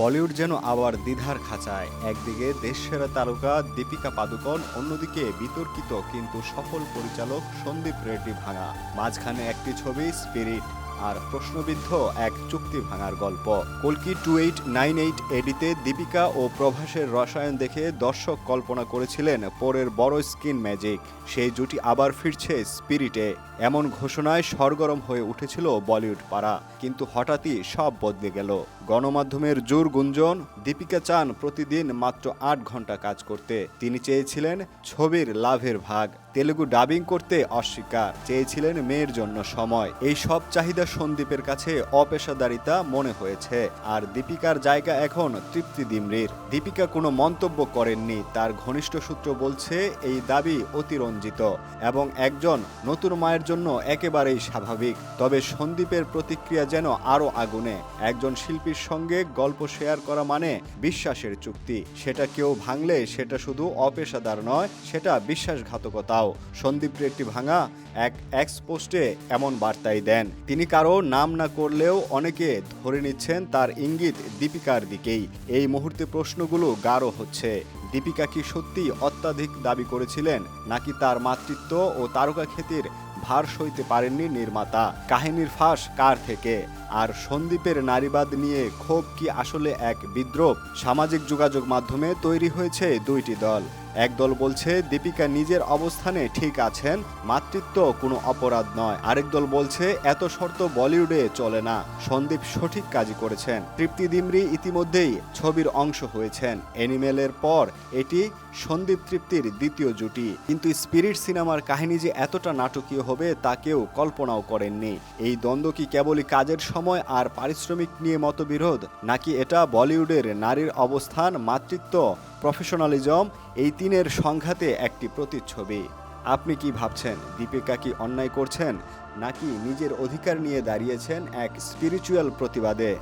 বলিউড যেন আবার দ্বিধার খাঁচায়। একদিকে দেশসেরা তারকা দীপিকা পাদুকন অন্যদিকে বিতর্কিত কিন্তু সফল পরিচালক সন্দীপ রেড্ডি ভাঙা। মাঝখানে একটি ছবি স্পিরিট আর প্রশ্নবিদ্ধ এক চুক্তি ভাঙার গল্প। কলকি টু এইট নাইন এইট এডিতে দীপিকা ও প্রভাসের রসায়ন দেখে দর্শক কল্পনা করেছিলেন পরের বড় স্ক্রিন ম্যাজিক। সেই জুটি আবার ফিরছে স্পিরিটে। এমন ঘোষণায় সরগরম হয়ে উঠেছিল বলিউড পাড়া। কিন্তু হঠাৎই সব বদলে গেল। গণমাধ্যমের জোর গুঞ্জন, দীপিকা চান প্রতিদিন মাত্র আট ঘণ্টা কাজ করতে। তিনি চেয়েছিলেন ছবির লাভের ভাগ। তেলেগু ডাবিং করতে অস্বীকার। চেয়েছিলেন মেয়ের জন্য সময়। এই সব চাহিদা সন্দীপের কাছে অপেশাদারিতা মনে হয়েছে। আর দীপিকার জায়গা এখন তৃপ্তি দিমরির। দীপিকা কোনো মন্তব্য করেননি, তার ঘনিষ্ঠ সূত্র বলছে, এই দাবি অতিরঞ্জিত এবং একজন নতুন মায়ের জন্য একেবারেই স্বাভাবিক। তবে সন্দীপের প্রতিক্রিয়া যেন আরও আগুনে। একজন শিল্পীর সঙ্গে গল্প শেয়ার করা মানে বিশ্বাসের চুক্তি। সেটা কেউ ভাঙলে সেটা শুধু অপেশাদার নয়, সেটা বিশ্বাসঘাতকতাও। সন্দীপ রেড্ডি ভাঙা এক এক্স পোস্টে এমন বার্তাই দেন। তিনি কারও নাম না করলেও অনেকে ধরে নিচ্ছেন তার ইঙ্গিত দীপিকার দিকেই। এই মুহূর্তে প্রশ্নগুলো গাঢ় হচ্ছে। দীপিকা কি সত্যি অত্যাধিক দাবি করেছিলেন, নাকি তার মাতৃত্ব ও তারকা খ্যাতির ভার সইতে পারেননি নির্মাতা? কাহিনীর ফাঁস কার থেকে? আর সন্দীপের নারীবাদ নিয়ে ক্ষোভ কি আসলে এক বিদ্রোপ সামাজিক যোগাযোগ মাধ্যমে তৈরি হয়েছে দুইটি দল। এক দল বলছে দীপিকা নিজের অবস্থানে ঠিক আছেন, মাতৃত্ব কোনো অপরাধ নয়। আরেক দল বলছে এত শর্ত বলিউডে চলে না, সন্দীপ সঠিক কাজই করেছেন। তৃপ্তি দিমরি ইতিমধ্যেই ছবির অংশ হয়েছেন। অ্যানিমেলের পর এটি সন্দীপ তৃপ্তির দ্বিতীয় জুটি। কিন্তু স্পিরিট সিনেমার কাহিনী যে এতটা নাটকীয় হবে তা কেউ কল্পনাও করেননি। এই দ্বন্দ্ব কি কেবলই কাজের সময় আর পারিশ্রমিক নিয়ে মতবিরোধ, নাকি এটা বলিউডের নারীর অবস্থান, মাতৃত্ব প্রফেশনালিজম এই তিনের সংঘাতে একটি প্রতিচ্ছবি। আপনি কি ভাবছেন, দীপিকা কি অন্যায় করছেন, নাকি নিজের অধিকার নিয়ে দাঁড়িয়েছেন এক স্পিরিচুয়াল প্রতিবাদে?